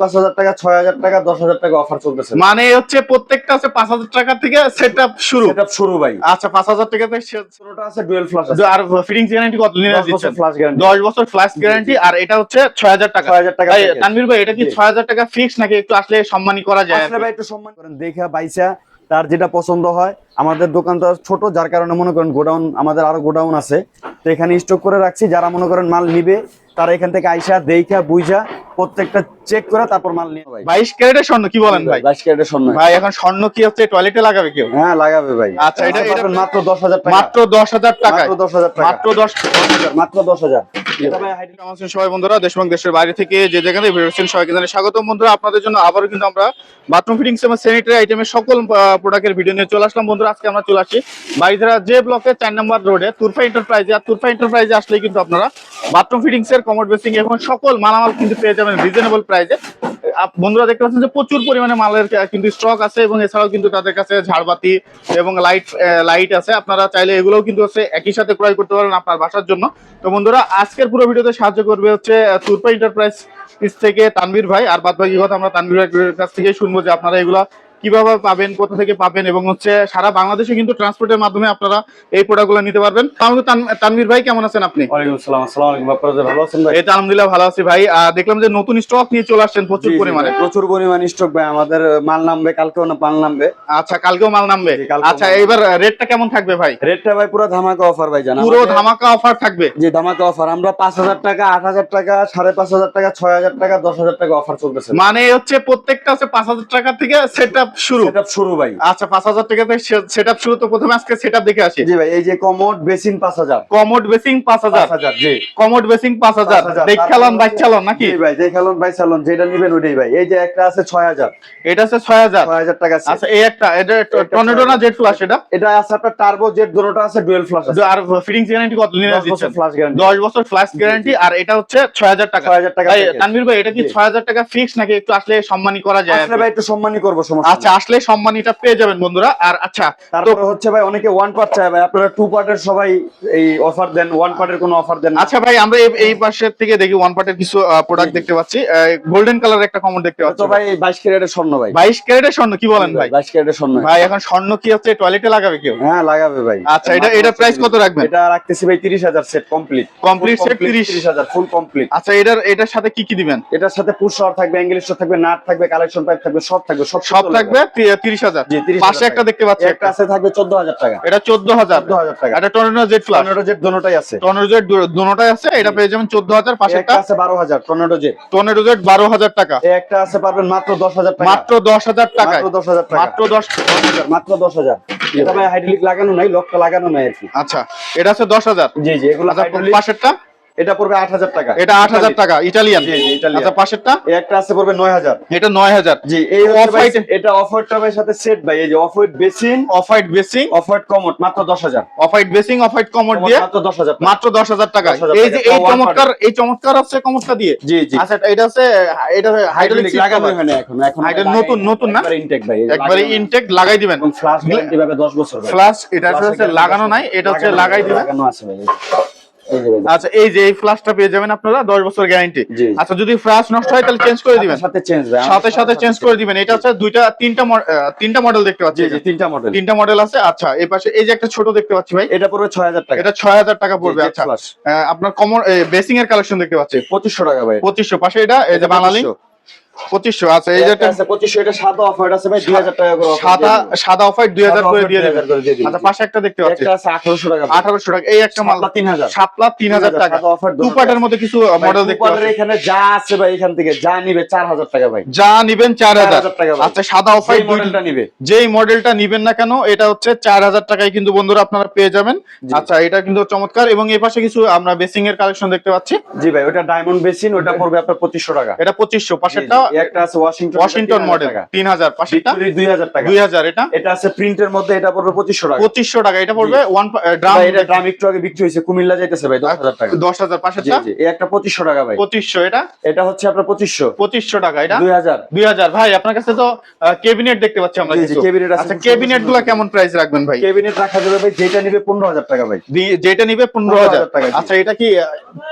পাঁচ হাজার টাকা ছয় হাজার টাকা দশ হাজার টাকা অফার চলতেছে। মানে হচ্ছে প্রত্যেকটা আছে পাঁচ হাজার টাকা থেকে সেট শুরু। এটা শুরু ভাই। আচ্ছা পাঁচ হাজার টাকা থেকে ছোটটা আছে ডুয়েল ফ্লাশ আর ফিটিংস গ্যারান্টি কত দিনের দিচ্ছেন? ফ্লাশ গ্যারান্টি দশ বছর ফ্ল্যাশ গ্যারান্টি আর এটা হচ্ছে ছয় হাজার টাকা। ছয় হাজার টাকা তানভীর ভাই এটা কি ছয় হাজার টাকা ফিক্স নাকি একটু আসলে সম্মানী করা যায় আসলে ভাই একটু সম্মান করেন দেখা বাইসা তার যেটা পছন্দ হয় আমাদের দোকানটা ছোট যার কারণে মনে করেন গোডাউন আমাদের আরও গোডাউন আছে। তো এখানে স্টক করে রাখছি যারা মনে করেন মাল নিবে তারা এখান থেকে আইসা দেখা বুঝা প্রত্যেকটা চেক করে তারপর মাল নিয়ে ভাই বাইশ ক্যারেটের স্বর্ণ কি বলেন ভাই? বাইশ ক্যারেটের স্বর্ণ। ভাই এখন স্বর্ণ কি হচ্ছে টয়লেটে লাগাবে কেউ? হ্যাঁ লাগাবে ভাই। আচ্ছা, এটা- এটা- মাত্র দশ হাজার টাকা। মাত্র দশ হাজার টাকায়? মাত্র দশ হাজার টাকা। মাত্র দশ মাত্র দশ হাজার। কেমন আছেন সবাই বন্ধুরা দেশ এবং দেশের বাইরে থেকে যে যেখানে সবাইকে জানাই বন্ধুরা আপনাদের জন্য আবারও কিন্তু আমরা বাথরুম ফিটিংস এবং স্যানিটারি আইটেমের সকল প্রোডাক্টের ভিডিও নিয়ে চলে আসলাম। বন্ধুরা আজকে আমরা চলে আসি বাইধারা যে ব্লকে চার নম্বর রোডে তুরফা এন্টারপ্রাইজে আর তুরফা এন্টারপ্রাইজে আসলেই কিন্তু আপনারা বাথরুম ফিটিংস এর কমোড বেসিং এবং সকল মালামাল কিন্তু পেয়ে যাবেন রিজনেবল প্রাইসে বন্ধুরা দেখতে পাচ্ছেন যে প্রচুর পরিমাণে মালের কিন্তু স্টক আছে এবং এছাড়াও কিন্তু তাদের কাছে ঝাড়বাতি এবং লাইট লাইট আছে। আপনারা চাইলে এগুলোও কিন্তু হচ্ছে একই সাথে ক্রয় করতে পারেন আপনার বাসার জন্য। তো বন্ধুরা, আজকের পুরো ভিডিওতে সাহায্য করবে হচ্ছে তুরপা এন্টারপ্রাইজ থেকে তানভীর ভাই। আর বাদ বাকি কথা আমরা তানভীর ভাইয়ের কাছ থেকে শুনব যে আপনারা এগুলা কীভাবে পাবেন কোথা থেকে পাবেন এবং হচ্ছে সারা বাংলাদেশে কিন্তু ট্রান্সপোর্টের মাধ্যমে আপনারা এই প্রোডাক্টগুলো নিতে পারবেন। তাহলে তানভীর ভাই কেমন আছেন আপনি? তো আলহামদুলিল্লাহ ভালো আছি ভাই। দেখলাম যে নতুন স্টক নিয়ে চলে আসছেন প্রচুর পরিমাণে। প্রচুর পরিমাণ স্টক ভাই আমাদের মাল নামবে কালকেও না মাল নামবে। আচ্ছা কালকেও মাল নামবে? আচ্ছা এইবার রেটটা কেমন থাকবে ভাই? রেটটা ভাই পুরো ধামাকা অফার ভাই জানা পুরো ধামাকা অফার থাকবে? যে ধামাকা অফার আমরা পাঁচ হাজার টাকা আট হাজার টাকা সাড়ে পাঁচ হাজার টাকা ছয় হাজার টাকা দশ হাজার টাকা অফার চলতেছে। মানে হচ্ছে প্রত্যেকটা আছে পাঁচ হাজার টাকা থেকে সেট শুরু। এটা শুরু ভাই। আচ্ছা পাঁচ হাজার টাকা শুরু। তো প্রথমে আজকে সেট দেখে আসি। জি ভাই এই যে কমোড বেসিন পাঁচ হাজার। কমোড বেসিং পাঁচ হাজার। পাঁচ হাজার জি। কমোড বেসিং পাঁচ হাজার। 5,000 দেখালন নাকি? জি ভাই দেখালন ভাই চালন যেটা নিবেন ওইটাই ভাই। এই যে একটা আছে ছয় হাজার। এটা আছে ছয় হাজার। টাকা আচ্ছা এই একটা এটা টর্নেডো না জেট ফ্লাশ এটা? এটা আছে আপনার টার্বো জেট দুটোটা আছে ডুয়েল ফ্লাশ আছে। আর ফিটিংস গ্যারান্টি কত বছর দিচ্ছেন? ফ্লাশ গ্যারান্টি দশ বছর ফ্ল্যাশ গ্যারান্টি আর এটা হচ্ছে ছয় হাজার টাকা। ছয় হাজার টাকা ভাই, তানভীর ভাই এটা কি জি। ছয় হাজার টাকা ফিক্স নাকি একটু আসলে সম্মানী করা যায় আসলে ভাই একটু সম্মানই করব সমস্যা আচ্ছা আসলে সম্মানীটা পেয়ে যাবেন বন্ধুরা। আর আচ্ছা তারপরে হচ্ছে ভাই অনেকে ওয়ান পার্ট চায় ভাই। আপনারা টু পার্টের সবাই এই অফার দেন ওয়ান পার্টের কোনো অফার দেন আচ্ছা ভাই আমরা এই- পাশের থেকে দেখি ওয়ান পার্টের কিছু প্রোডাক্ট। দেখতে পাচ্ছি। গোল্ডেন কালার একটা কমন দেখতে পাচ্ছি। তো ভাই বাইশ ক্যারেটের স্বর্ণ ভাই। বাইশ ক্যারেটের স্বর্ণ কি বলেন ভাই? বাইশ ক্যারেটের স্বর্ণ। ভাই এখন স্বর্ণ কি হচ্ছে টয়লেটে লাগাবে কেউ? হ্যাঁ লাগাবে ভাই। আচ্ছা এটা এটা প্রাইস কত রাখবেন? এটা রাখতেছি ভাই তিরিশ হাজার সেট কমপ্লিট কমপ্লিট set 30 তিরিশ। হাজার ফুল কমপ্লিট আচ্ছা এটার এটার সাথে কি কি দিবেন? এটার সাথে পুশ থাকবে অ্যাঙ্গেল থাকবে নাট থাকবে কালেকশন পাইপ থাকবে সব থাকবে সব সব থাকবে হাজার। 30,000 পাশে একটা দেখতে পাচ্ছি একটা আছে থাকবে চোদ্দ হাজার টাকা। এটা চোদ্দ হাজার। চোদ্দ হাজার টাকা। এটা tornado jet flush tornado jet দোনোটাই আছে। টর্নেডো জেট দুটোটাই আছে এটা পেয়ে যাবেন চোদ্দ হাজার। পাশে একটা আছে বারো হাজার টর্নেডো জেট টর্নেডো জেট বারো হাজার টাকা। এই একটা আছে পারবেন মাত্র দশ হাজার টাকা। মাত্র দশ হাজার টাকায়। মাত্র দশ হাজার টাকা। মাত্র দশ মাত্র দশ হাজার। এটা ভাই হাইড্রোলিক লাগানো নাই লকটা লাগানো নাই আর কি। আচ্ছা এটা আছে দশ হাজার। জি জি এগুলো আচ্ছা পাশেরটা? এটা পড়বে আট হাজার টাকা। এটা আট হাজার টাকা ইটালিয়ান জি আচ্ছা পাশেরটা? একটা আছে পড়বে নয় হাজার। এটা নয় হাজার। জি এই ভাই, white- এটা অফ হোয়াইট টবের সাথে সেট ভাই এই যে off white basin off white basin off white commode মাত্র দশ হাজার। Off white basin off white commode দিয়ে মাত্র দশ হাজার মাত্র দশ হাজার টাকা। এই যে এই চমৎকার এই চমৎকার আছে কমোডটা দিয়ে। জি জি। আচ্ছা এটা আছে এটা হাইড্রোলিক লাগানো হয়। না এখন এখন Hydraulic নতুন, নতুন না? ইনটেক ভাই একবারে। ইনটেক লাগাই দিবেন। গ্যারান্টি পাবে 10 বছর এটা হচ্ছে লাগানো নাই এটা হচ্ছে লাগাই দিবেন। লাগানো আছে ভাই। আচ্ছা এই যে এই ফ্লাশটা পেয়ে যাবেন আপনারা দশ বছর গ্যারান্টি আচ্ছা যদি ফ্লাশ নষ্ট হয় তাহলে চেঞ্জ করে দিবেন। সাথে চেঞ্জ সাথে সাথে চেঞ্জ করে দিবেন। এটা হচ্ছে দুইটা তিনটা তিনটা মডেল দেখতে পাচ্ছি জি জি তিনটা মডেল তিনটা মডেল আছে। আচ্ছা এই পাশে এই যে একটা ছোট দেখতে পাচ্ছি ভাই। এটা পড়বে 6000 টাকা। এটা ছয় হাজার টাকা পড়বে আচ্ছা। আপনার কমর বেসিং এর কালেকশন দেখতে পাচ্ছি। 2500 টাকা ভাই। পঁচিশশো পাশে এটা এই যে বাঙালি 2500 পঁচিশশো আচ্ছা এই যে যে একটা আছে 2500 এটা সাদা অফার আছে ভাই 2000 টাকা করে সাদা সাদা অফার দুই হাজার করে দিয়ে দেবেন। আচ্ছা পাশে একটা দেখতে পাচ্ছি। একটা আছে 1800 টাকা আঠারোশো টাকা এই একটা মাল 3000 সাতলা তিন হাজার টাকা। টু দুটো পার্টের মধ্যে কিছু মডেল দেখতে পাচ্ছি। এখানে যা আছে ভাই এখান থেকে যা নিবে 4000 টাকা ভাই। যা নিবেন চার হাজার। টাকা আচ্ছা সাদা অফার মডেলটা নিবে। যেই মডেলটা নিবেন না কেন এটা হচ্ছে চার হাজার টাকায় কিন্তু বন্ধুরা আপনারা পেয়ে যাবেন। আচ্ছা এটা কিন্তু চমৎকার। এবং এই পাশে কিছু আমরা বেসিং এর কালেকশন দেখতে পাচ্ছি। জি ভাই ওটা ডায়মন্ড বেসিন ওটা পড়বে আপনার পঁচিশশো টাকা। এটা পঁচিশশো পাশেরটা একটা আছে ওয়াশিংটন ওয়াশিংটন মডেল তিন হাজার পাশেরটা দুই হাজার টাকা। দুই হাজার এটা? এটা আছে প্রিন্টের মধ্যে এটা পড়বে পঁচিশশো টাকা। পঁচিশশো টাকা এটা পড়বে ওয়ান ড্রাম এটা ড্রাম একটু আগে বিক্রি হয়েছে কুমিল্লা যাইতেছে ভাই দশ হাজার টাকা। দশ হাজার জি জি এই একটা পঁচিশশো টাকা ভাই। পঁচিশশো এটা? এটা হচ্ছে আপনার পঁচিশশো। পঁচিশশো টাকা এটা? দুই হাজার। দুই হাজার। ভাই আপনার কাছে তো কেবিনেট দেখতে পাচ্ছি আমরা কিছু। cabinet আছে আচ্ছা খুব কেবিনেট কেমন প্রাইস রাখবেন ভাই? কেবিনেট রাখা যাবে ভাই যেটা নিবে পনেরো হাজার টাকা ভাই। যেটা নিবে পনেরো হাজার। 15,000 টাকা, আচ্ছা এটা কি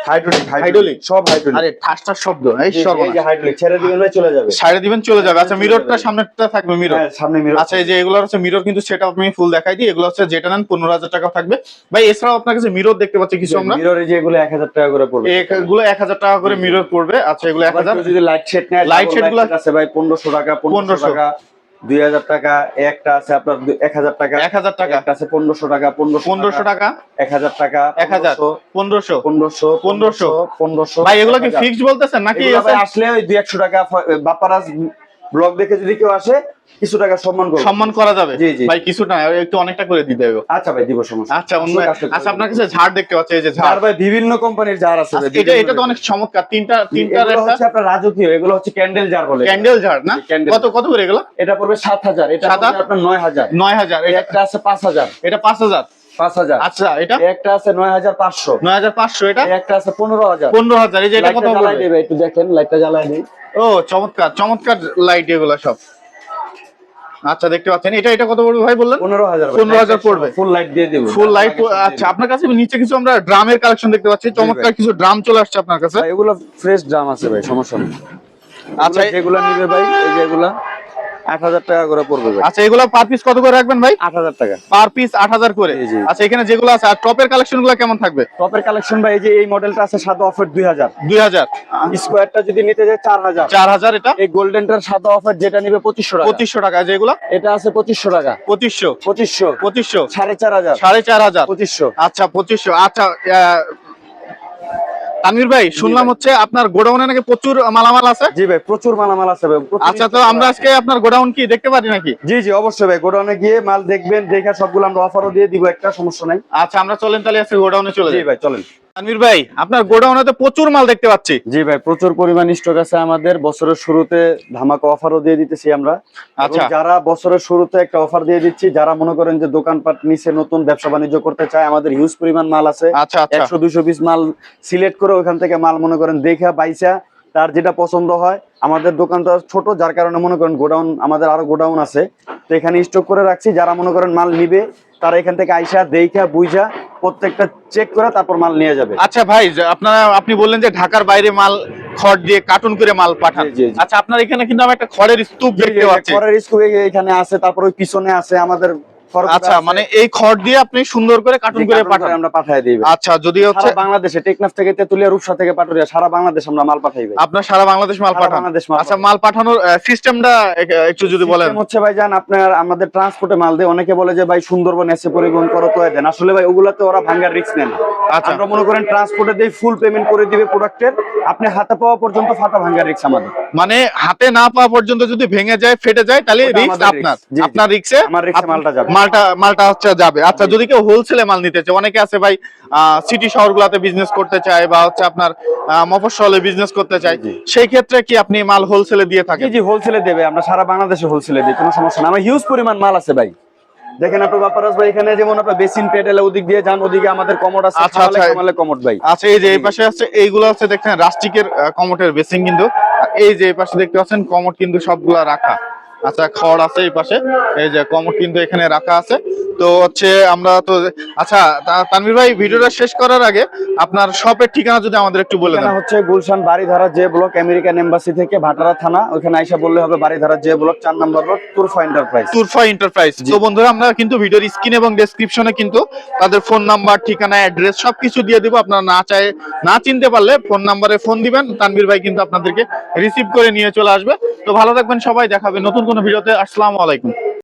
হাইড্রোলিক হাইড্রোলিক সব হাইড্রোলিক আরে ঠাসটার শব্দ এই যে হাইড্রোলিক ছেড়ে দিবেন ভাই চলে যাবে। সাইডে দিবেন চলে যাবে। আচ্ছা মিররটা সামনেরটা থাকবে মিরর হ্যাঁ, সামনে মিরর আচ্ছা এই যে এগুলো হচ্ছে মিরর কিন্তু সেটা আমি ফুল দেখাই দিই। এগুলো হচ্ছে যেটা নেন পনেরো হাজার টাকা থাকবে। ভাই এছাড়াও আপনার কাছে মিরর দেখতে পাচ্ছি কিছু আমরা? এই যে এগুলো 1000 টাকা করে পড়বে। এগুলো এক হাজার টাকা করে মিরর পড়বে। আচ্ছা এগুলো এক হাজার। যদি লাইট নেয় light set set গুলো- আছে ভাই পনেরোশো টাকা 1500 1500 টাকা 2000 টাকা একটা আছে আপনার 1000 টাকা এক হাজার টাকা। একটা আছে পনেরোশো টাকা 1500 পনেরোশো টাকা। 1000 টাকা এক হাজার পনেরোশো পনেরোশো পনেরোশো পনেরোশো। ভাই এগুলো কি ফিক্সড বলতেছেন নাকি আসলে ওই 200 টাকা ফ- বাপারাজ ব্লগ দেখে যদি কেউ আসে কিছু টাকা সম্মান করবে। সম্মান করা যাবে? জি, জি। ভাই কিছু না একটু অনেকটা করে দিতে হবে। আচ্ছা ভাই দিব সমস্যা। আচ্ছা অন্য আচ্ছা আপনার কাছে ঝাড় দেখতে পাচ্ছি এই যে ঝাড়। ভাই বিভিন্ন কোম্পানির ঝাড় আছে আচ্ছা, এটা এটা তো অনেক চমৎকার। তিনটা তিনটা এগুলো হচ্ছে আপনার রাজকীয় এগুলো হচ্ছে ক্যান্ডেল জার বলে। ক্যান্ডেল ঝাড় না। কত কত করে এগুলো? এটা পড়বে 7000 এটা আপনার 9000 নয় হাজার এই এটা একটা আছে 5000 এটা পাঁচ হাজার? 5000 আচ্ছা এটা? একটা আছে 9500 নয় হাজার পাঁচশো এটা? এই একটা আছে 15000 পনেরো হাজার এই যে এটা কত পড়বে? দেবে একটু দেখেন লাইটটা জ্বালাই দেই। ও চমৎকার চমৎকার লাইট এগুলো সব। আচ্ছা দেখতে পাচ্ছেন এটা এটা কত পড়বে ভাই বললেন? 15000 15,000 পড়বে। ফুল লাইট দিয়ে দেব। ফুল লাইট আচ্ছা আপনার কাছে নিচে কিছু আমরা ড্রামের কালেকশন দেখতে পাচ্ছি চমৎকার কিছু ড্রাম চলে আসছে আপনার কাছে। এগুলো ফ্রেশ ড্রাম আছে ভাই সমস্যা নেই। আচ্ছা যেগুলো নিবে ভাই এই যে এগুলা 8000 টাকা করে পড়বে আচ্ছা এগুলো পার পিস কত করে রাখবেন ভাই? 8000 টাকা। পার পিস আট হাজার করে। জি, জি। আচ্ছা এখানে যেগুলো আছে আর টপের কালেকশনগুলো কেমন থাকবে? টপের কালেকশন ভাই এই যে এই মডেলটা আছে সাদা অফার 2000 দুই হাজার। স্কোয়ারটা যদি নিতে যায় 4000 চার হাজার এটা? এই গোল্ডেনটার সাদা অফার যেটা নিবে 2500 টাকা। টাকা। যেগুলো এটা আছে 2500 টাকা। পঁচিশশো। 2500 পঁচিশশো। 4500 সাড়ে চার হাজার। 2500 আচ্ছা তানভীর ভাই শুনলাম হচ্ছে আপনার গোডাউনে নাকি প্রচুর মালামাল আছে? জি ভাই প্রচুর মালামাল আছে ভাই আচ্ছা তো আমরা আজকে আপনার গোডাউন কি দেখতে পারি নাকি? জি জি অবশ্যই ভাই গোডাউনে গিয়ে মাল দেখবেন দেখে সবগুলো আমরা অফারও দিয়ে দিব একটা সমস্যা নাই। আচ্ছা আমরা চলেন তাহলে আজকে গোডাউনে চলে জি যাই। ভাই চলেন। তানভীর ভাই আপনার গোডাউনে তো প্রচুর মাল দেখতে পাচ্ছি। জি ভাই প্রচুর পরিমাণ স্টক আছে আমাদের। বছরের শুরুতে ধামাকা অফারও দিয়ে দিতেছি আমরা। আচ্ছা। যারা বছরের শুরুতে একটা অফার দিয়ে দিচ্ছি যারা মনে করেন যে দোকানপাট নিচে নতুন ব্যবসা বাণিজ্য করতে চায় আমাদের হিউজ পরিমাণ মাল আছে। আচ্ছা আচ্ছা। একশো দুইশো পিস মাল সিলেক্ট করে ওখান থেকে মাল মনে করেন দেখা বাইসা তার যেটা পছন্দ হয় আমাদের দোকানটা ছোট যার কারণে মনে করেন গোডাউন আমাদের আরও গোডাউন আছে। তো এখানে স্টক করে রাখছি যারা মনে করেন মাল নিবে তারা এখান থেকে আইসা দেখা বুঝা প্রত্যেকটা চেক করে তারপর মাল নিয়ে যাবে। আচ্ছা ভাই আপনারা আপনি বললেন যে ঢাকার বাইরে মাল খড় দিয়ে কার্টুন করে মাল পাঠান। আচ্ছা আপনার এখানে কিন্তু আমি একটা খড়ের স্তূপ দেখতে পাচ্ছি। খড়ের স্তূপ এখানে আছে তারপর ওই পিছনে আছে আমাদের আচ্ছা মানে এই খড় দিয়ে আপনি সুন্দর করে কার্টুন করে পাঠান। আমরা দিই। আচ্ছা যদি হচ্ছে বাংলাদেশে টেকনাফ থেকে তেতুলিয়া রূপসা থেকে পাটুরিয়া সারা বাংলাদেশ আমরা মাল পাঠাই ভাই। আপনার সারা বাংলাদেশ মাল পাঠান। আচ্ছা মাল পাঠানোর সিস্টেমটা একটু যদি বলেন। হচ্ছে ভাই জান আপনার আমাদের ট্রান্সপোর্টে মাল দেয়। অনেকে বলে যে ভাই সুন্দরবন এসে পরিবহন করো তো দেন। আসলে ভাই ওগুলাতে ওরা ভাঙ্গার রিস্ক নেয় না। আচ্ছা। আমরা মনে করেন ট্রান্সপোর্টে দিয়ে ফুল পেমেন্ট করে দিবে প্রোডাক্টের আপনি হাতে পাওয়া পর্যন্ত ফাটা ভাঙ্গার রিস্ক আমাদের। মানে হাতে না পাওয়া পর্যন্ত যদি ভেঙে যায় ফেটে যায় তাহলে রিস্ক আপনার। আপনার রিক্সে আমার এ মালটা যাবে। মালটা মালটা হচ্ছে যাবে। আচ্ছা যদি কেউ হোলসেলে মাল নিতে চায় অনেকে আছে ভাই সিটি শহরগুলোতে বিজনেস করতে চায় বা হচ্ছে আপনার মফস্বলে বিজনেস করতে চায় সেই ক্ষেত্রে কি আপনি মাল হোলসেলে দিয়ে থাকেন? জি হোলসেলে দেবে। আমরা সারা বাংলাদেশে হোলসেলে দিই কোনো সমস্যা না আমার হিউজ পরিমাণ মাল আছে ভাই। দেখেন আপনার ভাই এখানে যেমন আপনার বেসিন পেডেল ওদিক দিয়ে যান ওদিকে আমাদের কমোড আছে আচ্ছা, খাওয়ালে আচ্ছা। ভাই। আচ্ছা এই যে এই পাশে আছে এইগুলো হচ্ছে দেখছেন রাস্টিকের কমোটের বেসিং কিন্তু। এই যে এই পাশে দেখতে পাচ্ছেন কমোট কিন্তু সবগুলা রাখা। আচ্ছা খড় আছে এই পাশে। এই যে কমোট কিন্তু এখানে রাখা আছে। তো হচ্ছে আমরা তো আচ্ছা তানভীর ভাই ভিডিওটা শেষ করার আগে আপনার শপের ঠিকানা যদি আমাদের একটু বলে দেন। হচ্ছে গুলশান বাড়িধারা যে ব্লক আমেরিকান এম্বাসি থেকে ভাটারা থানা। ওখানে আইসা বললে হবে বাড়িধারা যে ব্লক চার number road Turfa enterprise. Turfa enterprise. তো বন্ধুরা আমরা কিন্তু ভিডিওর স্ক্রিন এবং ডেসক্রিপশনে কিন্তু তাদের ফোন নাম্বার ঠিকানা অ্যাড্রেস সবকিছু দিয়ে দিব। আপনারা না চাই না চিনতে পারলে ফোন নাম্বারে ফোন দিবেন। তানভীর ভাই কিন্তু আপনাদেরকে রিসিভ করে নিয়ে চলে আসবে। তো ভালো থাকবেন সবাই। দেখাবে নতুন কোনো ভিডিওতে আসসালামু আলাইকুম।